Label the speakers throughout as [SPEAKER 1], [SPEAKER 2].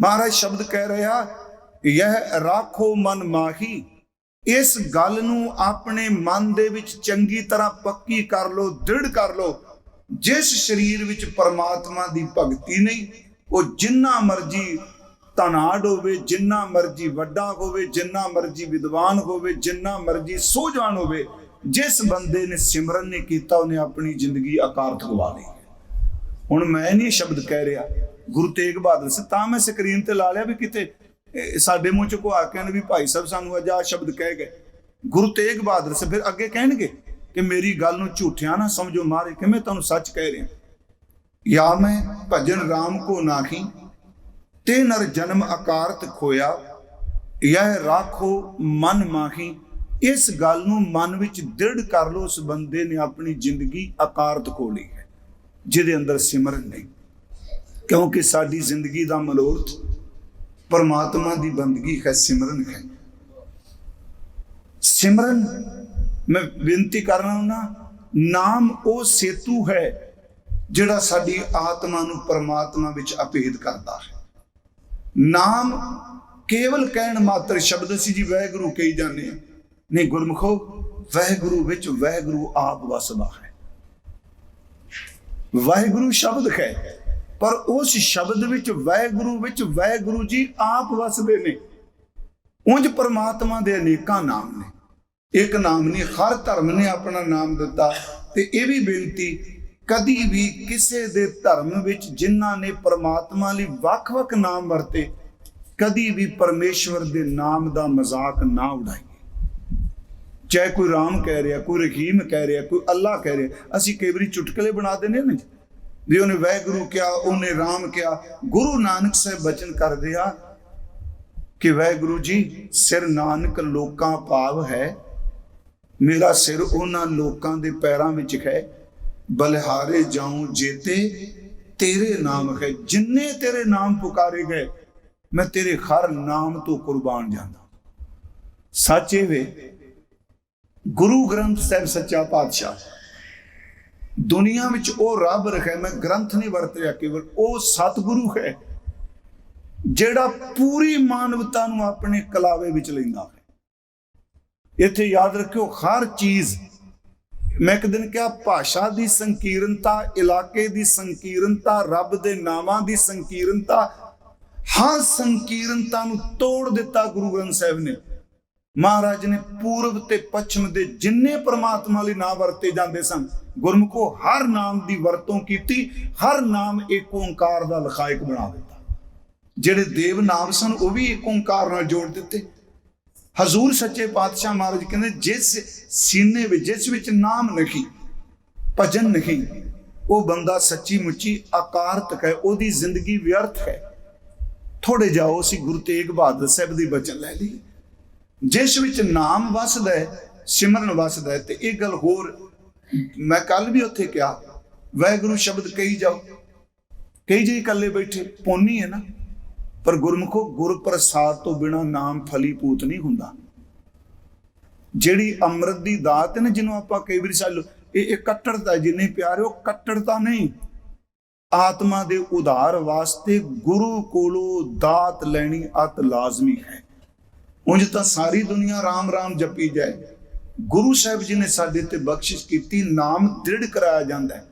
[SPEAKER 1] ਮਹਾਰਾਜ ਸ਼ਬਦ ਕਹਿ ਰਿਹਾ ਇਹ ਰਾਖੋ ਮਨ ਮਾਹੀ। ਇਸ ਗੱਲ ਨੂੰ ਆਪਣੇ ਮਨ ਦੇ ਵਿੱਚ ਚੰਗੀ ਤਰ੍ਹਾਂ ਪੱਕੀ ਕਰ ਲੋ ਦ੍ਰਿੜ ਕਰ ਲਓ। ਜਿਸ ਸਰੀਰ ਵਿੱਚ ਪਰਮਾਤਮਾ ਦੀ ਭਗਤੀ ਨਹੀਂ, ਉਹ ਜਿੰਨਾ ਮਰਜ਼ੀ ਧਨਾੜ ਹੋਵੇ ਜਿੰਨਾ ਮਰਜ਼ੀ ਵੱਡਾ ਹੋਵੇ, ਜਿੰਨਾ ਮਰਜ਼ੀ ਵਿਦਵਾਨ ਹੋਵੇ, ਜਿੰਨਾ ਮਰਜ਼ੀ ਸੋਝਵਾਨ ਹੋਵੇ, ਜਿਸ ਬੰਦੇ ਨੇ ਸਿਮਰਨ ਨਹੀਂ ਕੀਤਾ, ਉਹਨੇ ਆਪਣੀ ਜ਼ਿੰਦਗੀ ਆਕਾਰਤ ਗਵਾ ਲਈ। ਹੁਣ ਮੈਂ ਨਹੀਂ ਸ਼ਬਦ ਕਹਿ ਰਿਹਾ। ਗੁਰੂ ਤੇਗ ਬਹਾਦਰ ਸੀ ਤਾਂ ਮੈਂ ਸਕਰੀਨ ਤੇ ਲਾ ਲਿਆ ਵੀ ਕਿਤੇ ਸਾਡੇ ਮੂੰਹ ਚ ਕੋ ਆ ਕੇ ਵੀ ਭਾਈ ਸਾਹਿਬ ਸਾਨੂੰ ਅੱਜ ਆ ਸ਼ਬਦ ਕਹਿ ਗਏ। ਗੁਰੂ ਤੇਗ ਬਹਾਦਰ ਸੀ ਫਿਰ ਅੱਗੇ ਕਹਿਣਗੇ ਕਿ ਮੇਰੀ ਗੱਲ ਨੂੰ ਝੂਠਿਆਂ ਨਾ ਸਮਝੋ ਮਾਰੇ, ਕਿ ਮੈਂ ਤੁਹਾਨੂੰ ਸੱਚ ਕਹਿ ਰਿਹਾ। ਯਾ ਮੈਂ ਭਜਨ RAM ਕੋ ਨਾਹੀ, ਤੇ ਨਰ ਜਨਮ ਆਕਾਰਤ ਖੋਇਆ, ਯਹ ਰਾਖੋ ਮਨ ਮਾਹੀ। ਇਸ ਗੱਲ ਨੂੰ ਮਨ ਵਿੱਚ ਦ੍ਰਿੜ ਕਰ ਲੋ ਉਸ ਬੰਦੇ ਨੇ ਆਪਣੀ ਜ਼ਿੰਦਗੀ ਆਕਾਰਤ ਖੋ ਲਈ ਹੈ, ਜਿਹਦੇ ਅੰਦਰ ਸਿਮਰਨ ਨਹੀਂ। ਕਿਉਂਕਿ ਸਾਡੀ ਜ਼ਿੰਦਗੀ ਦਾ ਮਨੋਰਥ ਪਰਮਾਤਮਾ ਦੀ ਬੰਦਗੀ ਹੈ, ਸਿਮਰਨ ਹੈ। ਸਿਮਰਨ, ਮੈਂ ਬੇਨਤੀ ਕਰ ਰਹਾ ਹਾਂ ਨਾਮ ਉਹ ਸੇਤੂ ਹੈ ਜਿਹੜਾ ਸਾਡੀ ਆਤਮਾ ਨੂੰ ਪਰਮਾਤਮਾ ਵਿੱਚ ਅਪੇਧ ਕਰਦਾ ਹੈ। ਨਾਮ ਕੇਵਲ ਕਹਿਣ ਮਾਤਰ ਸ਼ਬਦ ਸੀ ਜੀ, ਵਾਹਿਗੁਰੂ ਕਹੀ ਜਾਂਦੇ ਆ। ਨਹੀਂ, ਗੁਰਮੁਖੋ, ਵਾਹਿਗੁਰੂ ਵਿੱਚ ਵਾਹਿਗੁਰੂ ਆਪ ਵਸਦਾ ਹੈ। ਵਾਹਿਗੁਰੂ ਸ਼ਬਦ ਹੈ। ਪਰ ਉਸ ਸ਼ਬਦ ਵਿੱਚ ਵਾਹਿਗੁਰੂ ਵਿੱਚ ਵਾਹਿਗੁਰੂ ਜੀ ਆਪ ਵਸਦੇ ਨੇ। ਉਂਝ ਪਰਮਾਤਮਾ ਦੇ ਅਨੇਕਾਂ ਨਾਮ ਨੇ। ਇੱਕ ਨਾਮ ਨਹੀਂ, ਹਰ ਧਰਮ ਨੇ ਆਪਣਾ ਨਾਮ ਦਿੱਤਾ। ਤੇ ਇਹ ਵੀ ਬੇਨਤੀ, ਕਦੀ ਵੀ ਕਿਸੇ ਦੇ ਧਰਮ ਵਿੱਚ ਜਿਨ੍ਹਾਂ ਨੇ ਪਰਮਾਤਮਾ ਲਈ ਵੱਖ-ਵੱਖ ਨਾਮ ਵਰਤੇ, ਕਦੀ ਵੀ ਪਰਮੇਸ਼ਵਰ ਦੇ ਨਾਮ ਦਾ ਮਜ਼ਾਕ ਨਾ ਉਡਾਈਏ। ਚਾਹੇ ਕੋਈ ਰਾਮ ਕਹਿ ਰਿਹਾ, ਕੋਈ ਰਹੀਮ ਕਹਿ ਰਿਹਾ, ਕੋਈ ਅੱਲਾ ਕਹਿ ਰਿਹਾ, ਅਸੀਂ ਕਈ ਵਾਰੀ ਚੁਟਕਲੇ ਬਣਾ ਦਿੰਦੇ ਨੇ ਵੀ ਉਹਨੇ ਵਾਹਿਗੁਰੂ ਕਿਹਾ, ਉਹਨੇ ਰਾਮ ਕਿਹਾ। ਗੁਰੂ ਨਾਨਕ ਸਾਹਿਬ ਬਚਨ ਕਰਦੇ ਆ ਕਿ ਵਾਹਿਗੁਰੂ ਜੀ, ਸਿਰ ਨਾਨਕ ਲੋਕਾਂ ਭਾਵ ਹੈ। ਮੇਰਾ ਸਿਰ ਉਹਨਾਂ ਲੋਕਾਂ ਦੇ ਪੈਰਾਂ ਵਿੱਚ ਹੈ। ਬਲਿਹਾਰੇ ਜਾਉਂ ਜੇਤੇ, ਤੇਰੇ ਨਾਮ ਹੈ। ਜਿੰਨੇ ਤੇਰੇ ਨਾਮ ਪੁਕਾਰੇ ਗਏ, ਮੈਂ ਤੇਰੇ ਹਰ ਨਾਮ ਤੋਂ ਕੁਰਬਾਨ ਜਾਂਦਾ। ਸੱਚੇ ਵੇ, ਗੁਰੂ ਗ੍ਰੰਥ ਸਾਹਿਬ ਸੱਚਾ ਪਾਤਸ਼ਾਹ। ਦੁਨੀਆ ਵਿੱਚ ਉਹ ਰੱਬ ਰਖੇ ਮੈਂ ਗ੍ਰੰਥ ਨਹੀਂ ਵਰਤ ਰਿਹਾ ਕੇਵਲ, ਉਹ ਸਤਿਗੁਰੂ ਹੈ, ਜਿਹੜਾ ਪੂਰੀ ਮਾਨਵਤਾ ਨੂੰ ਆਪਣੇ ਕਲਾਵੇ ਵਿੱਚ ਲੈਂਦਾ ਹੈ। ਇੱਥੇ ਯਾਦ ਰੱਖਿਓ, ਹਰ ਚੀਜ਼, ਮੈਂ ਇੱਕ ਦਿਨ ਕਿਹਾ, ਭਾਸ਼ਾ ਦੀ ਸੰਕੀਰਨਤਾ, ਇਲਾਕੇ ਦੀ ਸੰਕੀਰਨਤਾ, ਰੱਬ ਦੇ ਨਾਮਾਂ ਦੀ ਸੰਕੀਰਨਤਾ, ਹਰ ਸੰਕੀਰਨਤਾ ਨੂੰ ਤੋੜ ਦਿੱਤਾ ਗੁਰੂ ਗ੍ਰੰਥ ਸਾਹਿਬ ਨੇ। ਮਹਾਰਾਜ ਨੇ ਪੂਰਬ ਤੇ ਪੱਛਮ ਦੇ ਜਿੰਨੇ ਪ੍ਰਮਾਤਮਾ ਲਈ ਨਾਮ ਵਰਤੇ ਜਾਂਦੇ ਸਨ, ਗੁਰਮੁਖੋ ਹਰ ਨਾਮ ਦੀ ਵਰਤੋਂ ਕੀਤੀ, ਹਰ ਨਾਮ ਇੱਕ ਓੰਕਾਰ ਦਾ ਲਖਾਇਕ ਬਣਾ ਦਿੱਤਾ। ਜਿਹੜੇ ਦੇਵ ਨਾਮ ਸਨ, ਉਹ ਵੀ ਇੱਕ ਓੰਕਾਰ ਨਾਲ ਜੋੜ ਦਿੱਤੇ। ਹਜ਼ੂਰ ਸੱਚੇ ਪਾਤਸ਼ਾਹ ਮਹਾਰਾਜ ਕਹਿੰਦੇ, ਜਿਸ ਸੀਨੇ ਵਿੱਚ, ਜਿਸ ਵਿੱਚ ਨਾਮ ਨਹੀਂ, ਭਜਨ ਨਹੀਂ, ਉਹ ਬੰਦਾ ਸੱਚੀ ਮੁੱਚੀ ਆਕਾਰਤਕ ਹੈ, ਉਹਦੀ ਜ਼ਿੰਦਗੀ ਵਿਅਰਥ ਹੈ। ਥੋੜੇ ਜਾਓ, ਅਸੀਂ ਗੁਰੂ ਤੇਗ ਬਹਾਦਰ ਸਾਹਿਬ ਦੀ ਬਚਨ ਲੈ ਲਈ ਜਿਸ ਵਿੱਚ ਨਾਮ ਵਸਦਾ ਹੈ, ਸਿਮਰਨ ਵਸਦਾ ਹੈ, ਤੇ ਇਹ ਗੱਲ ਹੋਰ ਮੈਂ ਕੱਲ ਵੀ ਉੱਥੇ ਕਿਹਾ, ਵਾਹਿਗੁਰੂ ਸ਼ਬਦ ਕਹੀ ਜਾਓ। ਕਈ ਜੀ ਇਕੱਲੇ ਬੈਠੇ, ਪੋਨੀ ਹੈ ਨਾ। ਪਰ ਗੁਰਮੁਖੋ ਗੁਰ ਪ੍ਰਸਾਦ ਤੋਂ ਬਿਨਾ ਨਾਮ ਫਲੀਪੂਤ ਨਹੀਂ ਹੁੰਦਾ। ਜਿਹੜੀ ਅੰਮ੍ਰਿਤ ਦੀ ਦਾਤ ਹੈ ਨਾ, ਜਿਹਨੂੰ ਆਪਾਂ ਕਈ ਵਾਰੀ ਸਾਲ ਇਹ ਇਹ ਕੱਟੜਤਾ ਜਿੰਨੇ ਪਿਆਰੇ ਉਹ ਕੱਟੜਤਾ ਨਹੀਂ। ਆਤਮਾ ਦੇ ਉਧਾਰ ਵਾਸਤੇ ਗੁਰੂ ਕੋਲੋਂ ਦਾਤ ਲੈਣੀ ਅਤ ਲਾਜ਼ਮੀ ਹੈ। ਉਂਝ ਤਾਂ ਸਾਰੀ ਦੁਨੀਆ ਰਾਮ ਰਾਮ ਜਪੀ ਜਾਏ। ਗੁਰੂ ਸਾਹਿਬ ਜੀ ਨੇ ਸਾਡੇ ਤੇ ਬਖਸ਼ਿਸ਼ ਕੀਤੀ, ਨਾਮ ਦ੍ਰਿੜ ਕਰਾਇਆ ਜਾਂਦਾ ਹੈ।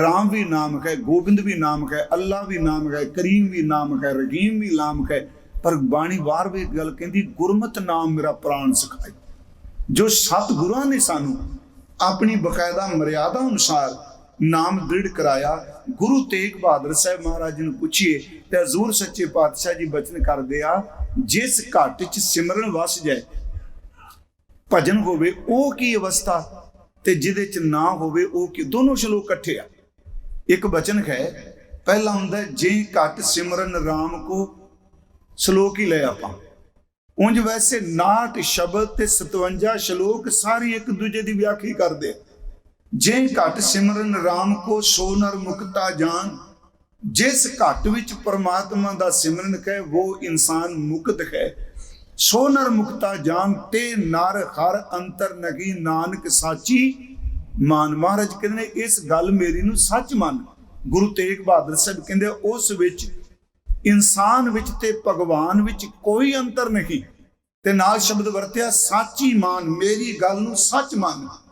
[SPEAKER 1] ਰਾਮ ਵੀ ਨਾਮ ਹੈ, ਗੋਬਿੰਦ ਵੀ ਨਾਮ ਹੈ, ਅੱਲਾ ਵੀ ਨਾਮ ਹੈ, ਕਰੀਮ ਵੀ ਨਾਮ ਹੈ, ਰਹੀਮ ਵੀ ਨਾਮ ਹੈ। ਪਰ ਬਾਣੀ ਵਾਰ ਵੀ ਗੱਲ ਕਹਿੰਦੀ, ਗੁਰਮਤ ਨਾਮ ਮੇਰਾ ਪ੍ਰਾਣ ਸਿਖਾਈ ਜੋ ਸਤ ਗੁਰੂਆਂ ਨੇ ਸਾਨੂੰ ਆਪਣੀ ਬਕਾਇਦਾ ਮਰਿਆਦਾ ਅਨੁਸਾਰ ਨਾਮ ਦ੍ਰਿੜ ਕਰਾਇਆ, ਗੁਰੂ ਤੇਗ ਬਹਾਦਰ ਸਾਹਿਬ ਮਹਾਰਾਜ ਨੂੰ ਪੁੱਛੀਏ ਤੇ ਹਜ਼ੂਰ ਸੱਚੇ ਪਾਤਸ਼ਾਹ ਜੀ ਬਚਨ ਕਰਦੇ ਆ ਜਿਸ ਘਟ ਚ ਸਿਮਰਨ ਵਸ ਜਾਏ, ਭਜਨ ਹੋਵੇ ਉਹ ਕੀ ਅਵਸਥਾ ਤੇ ਜਿਹਦੇ ਚ ਨਾ ਹੋਵੇ ਉਹ ਕੀ, ਦੋਨੋਂ ਸ਼ਲੋਕ ਇਕੱਠੇ ਆ। ਇੱਕ ਬਚਨ ਹੈ, ਪਹਿਲਾ ਹੁੰਦਾ ਜੇ ਘਟ ਸਿਮਰਨ RAM ਕੋ ਸ਼ਲੋਕ ਹੀ ਲੈ ਆਪਾਂ। ਉਂਝ ਵੈਸੇ 69 ਸ਼ਬਦ ਤੇ 57 ਸ਼ਲੋਕ ਸਾਰੀ ਇੱਕ ਦੂਜੇ ਦੀ ਵਿਆਖਿਆ ਕਰਦੇ ਜੇ ਘਟ ਸਿਮਰਨ RAM ਕੋ ਸੋਨਰ ਮੁਕਤਾ ਜਾਨ ਜਿਸ ਘਟ ਵਿੱਚ ਪਰਮਾਤਮਾ ਦਾ ਸਿਮਰਨ ਹੈ ਉਹ ਇਨਸਾਨ ਮੁਕਤ ਹੈ। ਸੋਨਰ ਮੁਕਤਾ ਜਾਨ ਤੇ ਨਰ ਹਰ ਅੰਤਰ ਨਗੀ। ਨਾਨਕ ਸਾਚੀ ਮਾਨ ਮਹਾਰਾਜ ਕਹਿੰਦੇ ਇਸ ਗੱਲ ਮੇਰੀ ਨੂੰ ਸੱਚ ਮੰਨ। ਗੁਰੂ ਤੇਗ ਬਹਾਦਰ ਸਾਹਿਬ ਕਹਿੰਦੇ, ਉਸ ਵਿੱਚ ਇਨਸਾਨ ਵਿੱਚ ਤੇ ਭਗਵਾਨ ਵਿੱਚ ਕੋਈ ਅੰਤਰ ਨਹੀਂ। ਤੇ ਨਾਲ ਸ਼ਬਦ ਵਰਤਿਆ, ਸਾਚੀ ਮਾਨ ਮੇਰੀ ਗੱਲ ਨੂੰ ਸੱਚ ਮੰਨ।